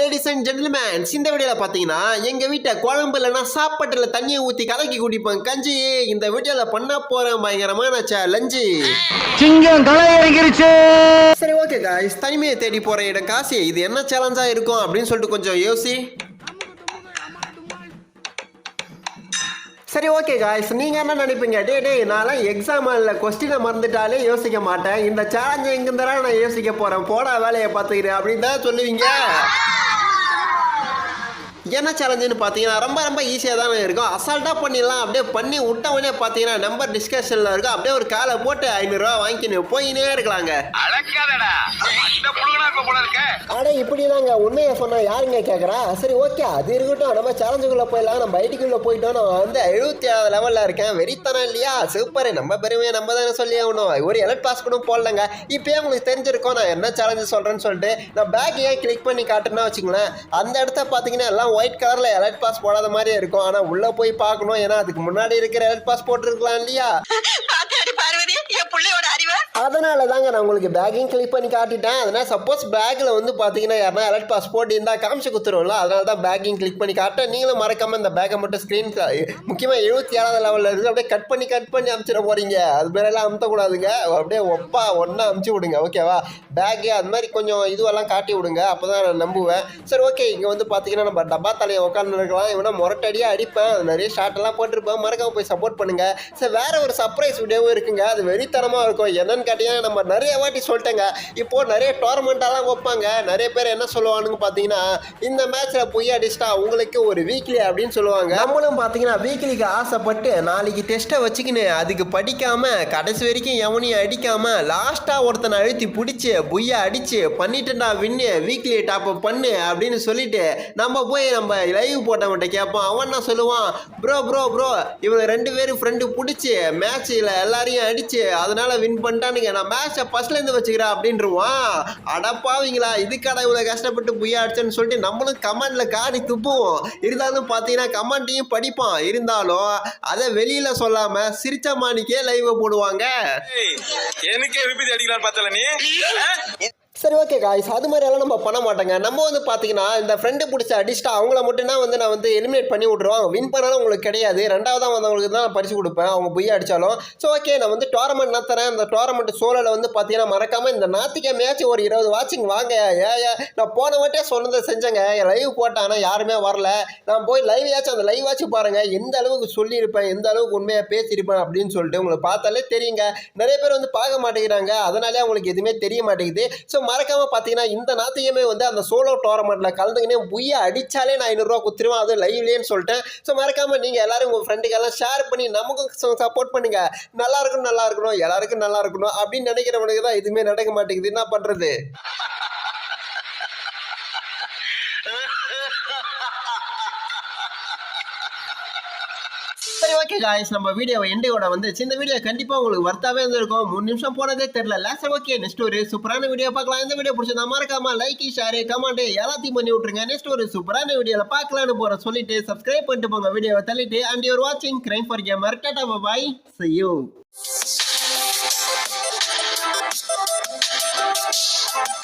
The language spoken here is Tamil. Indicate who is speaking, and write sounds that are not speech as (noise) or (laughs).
Speaker 1: லேடிஸ் அண்ட் ஜென்டில்மேன்ஸ் இந்த வீடியோவில் பார்த்தீங்கன்னா எங்கள் வீட்டை குழம்பு இல்லைன்னா சாப்பாட்டில் தண்ணியை ஊற்றி கலக்கி குடிப்பேன். கஞ்சி இந்த வீடியோவில் பண்ண போகிறேன் பயங்கரமான லஞ்சு
Speaker 2: சிங்கம் இறங்கிருச்சு
Speaker 1: சரி ஓகே காய்ஸ் தனிமையை தேடி போகிற இடம் காசி. இது என்ன சேலஞ்சாக இருக்கும் அப்படின்னு சொல்லிட்டு கொஞ்சம் யோசி. சரி ஓகே காய்ஸ் நீங்கள் என்ன நினைப்பீங்க? டே டே நான்லாம் எக்ஸாம் இல்லை. கொஸ்டினை மறந்துட்டாலே யோசிக்க மாட்டேன். இந்த சேலஞ்ச் எங்கிருந்தாலும் நான் யோசிக்க போகிறேன் போடா வேலையை பார்த்துக்கிறேன். அப்படின்னு தான் சொல்லுவீங்க. என்ன சேலஞ்சுன்னு பார்த்தீங்கன்னா ரொம்ப ரொம்ப ஈஸியாக தானே இருக்கும். அசால்ட்டாக பண்ணிடலாம். அப்படியே பண்ணி விட்ட உடனே பார்த்தீங்கன்னா நம்பர் டிஸ்கஷனில் இருக்கும். அப்படியே ஒரு காலை போட்டு ஐநூறுரூவா வாங்கிக்கின்னு போயினே இருக்கலாங்க.
Speaker 3: அழக்காதடா
Speaker 1: அட இப்படி தாங்க உண்மையை சொன்னா யாருங்க கேட்குறா சரி ஓகே. அது இருக்கட்டும். நம்ம சேலஞ்சுக்குள்ள போயிடலாம். நம்ம ஐடிக்குள்ள போயிட்டோம் நான் வந்து எழுபத்தி ஆறு லெவலில் இருக்கேன். வெறித்தனம் இல்லையா? சூப்பர். நம்ம பெருமையை நம்ம தானே சொல்லி ஆகணும். ஒரு எலக்ட் பாஸ் கூட போடலங்க. இப்போயே உங்களுக்கு தெரிஞ்சிருக்கும். நான் என்ன சேலஞ்சு சொல்கிறேன்னு சொல்லிட்டு நான் பேக் ஏன் கிளிக் பண்ணி காட்டுனா வச்சுங்களேன் அந்த இடத்த பார்த்தீங்கன்னா எல்லாம் ஒயிட் கலரில் எலக்ட் பாஸ் போடாத மாதிரியே இருக்கும். ஆனால் உள்ளே போய் பார்க்கணும். ஏன்னா அதுக்கு முன்னாடி இருக்கிற எலக்ட் பாஸ் போட்டிருக்கலாம் இல்லையா? (laughs) அதனால தாங்க நான் உங்களுக்கு பேக்கையும் கிளிக் பண்ணி காட்டிட்டேன். அதனால் சப்போஸ் பேக்கில் வந்து பார்த்தீங்கன்னா யாருனா அலர்ட் பாஸ்போர்ட் இருந்தால் காமிச்சு கொடுத்துருவோம்ல அதனால தான் பேக்கையும் கிளிக் பண்ணி காட்டேன் நீங்களும் மறக்காமல் இந்த பேக்கை மட்டும் ஸ்க்ரீன் முக்கியமாக எழுபத்தி ஏழாவது லெவலில் இருந்து அப்படியே கட் பண்ணி கட் பண்ணி அமுச்சிட போகிறீங்க அது மாதிரிலாம் அமுத்தக்கூடாதுங்க. அப்படியே ஒப்பா ஒன்றா அமுச்சு விடுங்க ஓகேவா பேக்கு அது மாதிரி கொஞ்சம் இதுவெல்லாம் காட்டி விடுங்க. அப்போ தான் நான் நம்புவேன். சரி ஓகே இங்கே வந்து பார்த்தீங்கன்னா நம்ம டப்பா தலையை உட்காந்து இருக்கலாம் இவனா முரட்டடியாக அடிப்பேன் நிறைய ஷார்ட்டெல்லாம் போட்டிருப்பேன். மறக்காம போய் சப்போர்ட் பண்ணுங்கள் சரி வேறு ஒரு சர்ப்ரைஸ் வீடியோவும் இருக்குங்க. அது வெறித்தனமாக இருக்கும். என்னென்னு கேட்டீங்கன்னா நம்ம நிறைய வாட்டி சொல்லிட்டேங்க. இப்போ நிறைய டோர்னமெண்ட்டாலாம் வைப்பாங்க. நிறைய பேர் என்ன சொல்லுவானுங்க பார்த்தீங்கன்னா இந்த மேட்ச்சில் பொய் அடிச்சிட்டா உங்களுக்கு ஒரு வீக்லி அப்படின்னு சொல்லுவாங்க. நம்மளும் பார்த்தீங்கன்னா வீக்லிக்கு ஆசைப்பட்டு நாளைக்கு டெஸ்ட்டை வச்சுக்கின்னு அதுக்கு படிக்காம கடைசி வரைக்கும் எவனையும் அடிக்காம லாஸ்ட்டாக ஒருத்தனை அழுத்தி பிடிச்சி பொய்யா அடிச்சு பண்ணிட்டுடா வின்னு வீக்லி டாப் அப் பண்ணு அப்படின்னு சொல்லிட்டு நம்ம போய் நம்ம லைவ் போட்டவன்ட்ட கேட்போம் அவன் என்ன சொல்லுவான்? ப்ரோ ப்ரோ ப்ரோ இவங்க ரெண்டு பேரும் ஃப்ரெண்டு பிடிச்சி மேட்ச்சில் எல்லாரையும் அடிச்சு அதனால வின் பண்ணிட்டானுங்க நான் மேட்ச்சை ஃபர்ஸ்ட்லேருந்து வச்சுக்கிறேன் அப்படின்றவான் அடப்பாவீங்களா இதுக்காடா இவ்வளோ கஷ்டப்பட்டு புய்யா அடிச்சேன்னு சொல்லிட்டு நம்மளும் கமெண்ட்ல காடி துப்புவோம். இருந்தாலும் பார்த்தீங்கன்னா கமெண்ட்டையும் படிப்பான். இருந்தாலும் அதை வெளியில சொல்லாம சிரிச்ச மாணிக்கே லைவ் போடுவாங்க.
Speaker 3: எனக்கே விபத்து அடிக்கலாம்னு பார்த்தல நீ?
Speaker 1: சரி ஓகே காய்ஸ் அது மாதிரியெல்லாம் நம்ம பண்ண மாட்டோங்க. நம்ம வந்து பார்த்தீங்கன்னா இந்த ஃப்ரெண்டு பிடிச்ச அடிச்சிட்டா அவங்கள மட்டும்தான் வந்து நான் வந்து எலிமினேட் பண்ணி விட்ருவோம் வின் பண்ணாலும் உங்களுக்கு கிடையாது. ரெண்டாவதாக வந்தவங்களுக்கு தான் நான் பரிசு கொடுப்பேன். அவங்க பொய் அடித்தாலும் ஸோ ஓகே நான் வந்து டோர்னமெண்ட் நடத்துறேன் அந்த டோர்னமெண்ட் சோழல வந்து பார்த்தீங்கன்னா மறக்காமல் இந்த ஞாத்திக்கிழமையாச்சும் ஒரு இருபது வாட்சிங் வாங்க. ஏ நான் போன வாட்டியே சொன்னதை செஞ்சேங்க. லைவ் போட்டேன் ஆனால் யாருமே வரல. நான் போய் லைவ் ஆச்சும் அந்த லைவ் ஆச்சு பாருங்கள் எந்த அளவுக்கு சொல்லியிருப்பேன் எந்த அளவுக்கு உண்மையாக பேசியிருப்பேன் அப்படின்னு சொல்லிட்டு உங்களுக்கு பார்த்தாலே தெரியுங்க. நிறைய பேர் வந்து பார்க்க மாட்டேங்கிறாங்க. அதனாலே அவங்களுக்கு எதுவுமே தெரிய மாட்டேங்குது. ஸோ மறக்காம பார்த்தீங்கன்னா இந்த நாத்தையுமே வந்து அந்த சோலோ டோர்னமெண்ட்டில் கலந்துக்கினே புய்ய அடித்தாலே நான் ஐநூறுரூவா குத்துருவேன். அது லைவ்லேன்னு சொல்லிட்டேன். ஸோ மறக்காம நீங்கள் எல்லாரும் உங்கள் ஃப்ரெண்டுக்கெல்லாம் ஷேர் பண்ணி நமக்கும் சப்போர்ட் பண்ணுங்க. நல்லா இருக்கணும் நல்லா இருக்கணும் எல்லாருக்கும் நல்லா இருக்கணும் அப்படின்னு நினைக்கிறவனுக்கு தான் எதுவுமே நடக்க மாட்டேங்குது. என்ன பண்ணுறது சரி ஓகே காய்ஸ் நம்ம வீடியோவை எண்டையோட வந்துச்சு இந்த வீடியோ கண்டிப்பாக உங்களுக்கு வர்த்தாவே இருந்திருக்கும். மூணு நிமிஷம் போனதே தெரியல. லேசர் ஓகே நெக்ஸ்ட் ஒரு சூப்பரான வீடியோ பார்க்கலாம். இந்த வீடியோ பிடிச்சதா மறக்காம லைக் ஷேர் கமெண்ட் எல்லாத்தையும் பண்ணி விட்ருங்க நெக்ஸ்ட் ஒரு சூப்பரான வீடியோவில் பார்க்கலான்னு போகிற சொல்லிட்டு சப்ஸ்கிரைப் பண்ணிட்டு போங்க. வீடியோவை தள்ளிட்டு அண்ட் யூர் வாட்சிங் crime for gamer tata bye see you Thank you.